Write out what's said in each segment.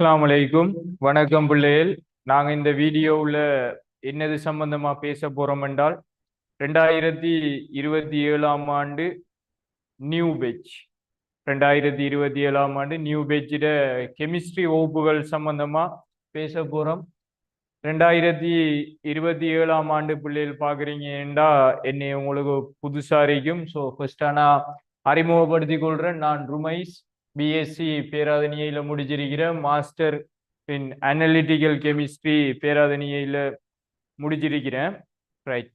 அஸ்லாம் வலைக்கும் வணக்கம் பிள்ளைகள். நாங்கள் இந்த வீடியோவில் என்னது சம்பந்தமாக பேச போறோம் என்றால் ரெண்டாயிரத்தி இருபத்தி ஏழாம் ஆண்டு நியூ பெச் ரெண்டாயிரத்தி இருபத்தி ஏழாம் ஆண்டு நியூ பெச்சிட கெமிஸ்ட்ரி வகுப்புகள் சம்பந்தமாக பேச போறோம். ரெண்டாயிரத்தி இருபத்தி ஏழாம் ஆண்டு பிள்ளைகள் பாக்குறீங்கன்னா என்னை உங்களுக்கு புதுசாக இருக்கும் ஸோ ஃபர்ஸ்டா நான் அறிமுகப்படுத்தி கொள்கிறேன் நான் ருமைஸ். பிஎஸ்சி பேராதனியில முடிச்சிருக்கிறேன் மாஸ்டர் இன் அனலிட்டிக்கல் கெமிஸ்ட்ரி பேராதனியில முடிச்சிருக்கிறேன் ரைட்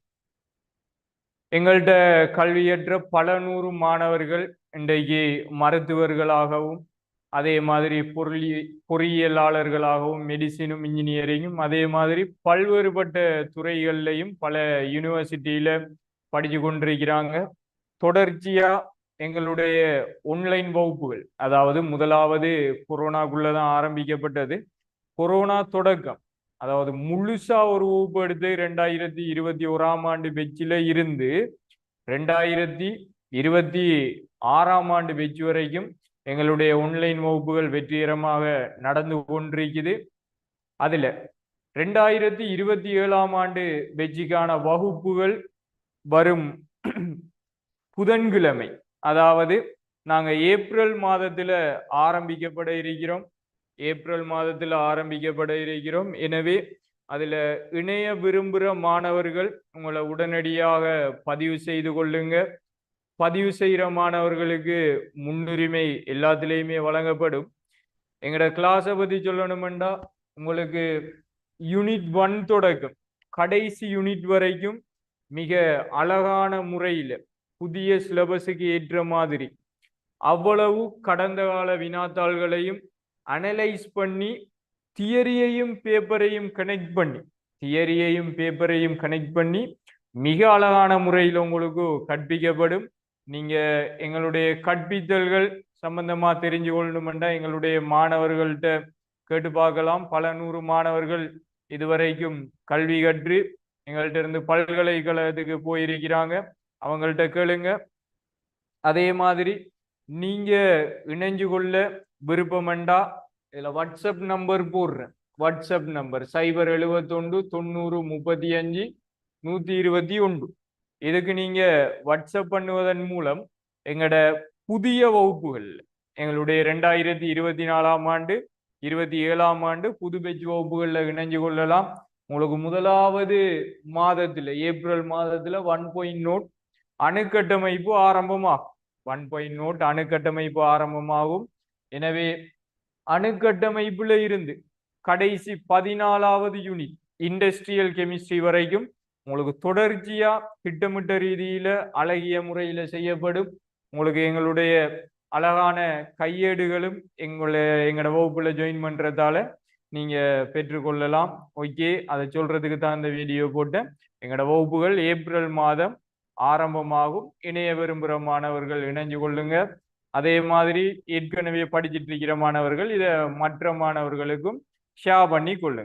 எங்கள்கிட்ட கல்வியற்ற பல நூறு மாணவர்கள் இன்றைக்கு மருத்துவர்களாகவும் அதே மாதிரி பொருளி பொறியியலாளர்களாகவும் மெடிசினும் இன்ஜினியரிங்கும் அதே மாதிரி பல்வேறுபட்ட துறைகள்லையும் பல யூனிவர்சிட்டியில படிச்சு கொண்டிருக்கிறாங்க. தொடர்ச்சியா எங்களுடைய ஒன்லைன் வகுப்புகள் அதாவது முதலாவது கொரோனாக்குள்ளதான் ஆரம்பிக்கப்பட்டது. கொரோனா தொடக்கம் அதாவது முழுசா ஒரு வகுப்பு எடுத்து ரெண்டாயிரத்தி இருபத்தி ஓராம் ஆண்டு பெச்சில இருந்து ரெண்டாயிரத்தி இருபத்தி ஆறாம் ஆண்டு பெச்சு வரைக்கும் எங்களுடைய ஒன்லைன் வகுப்புகள் வெற்றிகரமாக நடந்து கொண்டிருக்குது. அதில் ரெண்டாயிரத்தி இருபத்தி ஏழாம் ஆண்டு பெச்சுக்கான வகுப்புகள் வரும் புதன்கிழமை அதாவது நாங்கள் ஏப்ரல் மாதத்தில் ஆரம்பிக்கப்பட இருக்கிறோம். ஏப்ரல் மாதத்தில் ஆரம்பிக்கப்பட இருக்கிறோம். எனவே அதில் இணைய விரும்புகிற மாணவர்கள் உங்களை உடனடியாக பதிவு செய்து கொள்ளுங்க. பதிவு செய்கிற மாணவர்களுக்கு முன்னுரிமை எல்லாத்துலேயுமே வழங்கப்படும். எங்களோட கிளாஸை பற்றி சொல்லணுமெண்டா உங்களுக்கு யூனிட் ஒன் தொடக்கம். கடைசி யூனிட் வரைக்கும் மிக அழகான முறையில் புதிய சிலபஸுக்கு ஏற்ற மாதிரி. அவ்வளவு கடந்த கால வினாத்தாள்களையும் அனலைஸ் பண்ணி தியரியையும் பேப்பரையும் கனெக்ட் பண்ணி தியரியையும் பேப்பரையும் கனெக்ட் பண்ணி மிக அழகான முறையில் உங்களுக்கு கற்பிக்கப்படும். நீங்க எங்களுடைய கற்பித்தல்கள் சம்பந்தமா தெரிஞ்சு கொள்ளணுமெண்டா எங்களுடைய மாணவர்கள்ட்ட கேட்டு பார்க்கலாம். பல நூறு மாணவர்கள் இதுவரைக்கும் கல்வி கற்று எங்கள்கிட்ட இருந்து பல்கலைக்கழகத்துக்கு போயிருக்கிறாங்க. அவங்கள்ட்ட கேளுங்க. அதே மாதிரி நீங்க இணைஞ்சு கொள்ள விருப்பமெண்டா இதுல வாட்ஸ்அப் நம்பர் போடுறேன். வாட்ஸ்அப் நம்பர் சைபர் எழுபத்தொண்டு தொண்ணூறு முப்பத்தி அஞ்சு நூத்தி இருபத்தி ஒன்று இதுக்கு நீங்க வாட்ஸ்அப் பண்ணுவதன் மூலம் எங்களோட புதிய வகுப்புகள் எங்களுடைய ரெண்டாயிரத்தி இருபத்தி நாலாம் ஆண்டு இருபத்தி ஏழாம் ஆண்டு புது பெஜ் வகுப்புகள்ல இணைஞ்சு கொள்ளலாம். உங்களுக்கு முதலாவது மாதத்துல ஏப்ரல் மாதத்துல ஒன் பாயிண்ட் நோட் அணுக்கட்டமைப்பு ஆரம்பமாகும். ஒன் பாயிண்ட் நோட் அணுக்கட்டமைப்பு ஆரம்பமாகும். எனவே அணுக்கட்டமைப்புல இருந்து கடைசி பதினாலாவது யூனிட் இண்டஸ்ட்ரியல் கெமிஸ்ட்ரி வரைக்கும் உங்களுக்கு தொடர்ச்சியா திட்டமிட்ட ரீதியில அழகிய முறையில செய்யப்படும். உங்களுக்கு எங்களுடைய அழகான கையேடுகளும் எங்களை எங்களோட வகுப்புல ஜாயின் பண்றதால நீங்க பெற்றுக்கொள்ளலாம். ஓகே அதை சொல்றதுக்கு தான் இந்த வீடியோ போட்டேன். எங்களோட வகுப்புகள் ஏப்ரல் மாதம் ஆரம்பமாகும். இணைய விரும்புகிற மாணவர்கள் இணைஞ்சு கொள்ளுங்க. அதே மாதிரி ஏற்கனவே படிச்சிட்டு இருக்கிற மாணவர்கள் இதை மற்ற மாணவர்களுக்கும் ஷேர் பண்ணி கொள்ளுங்க.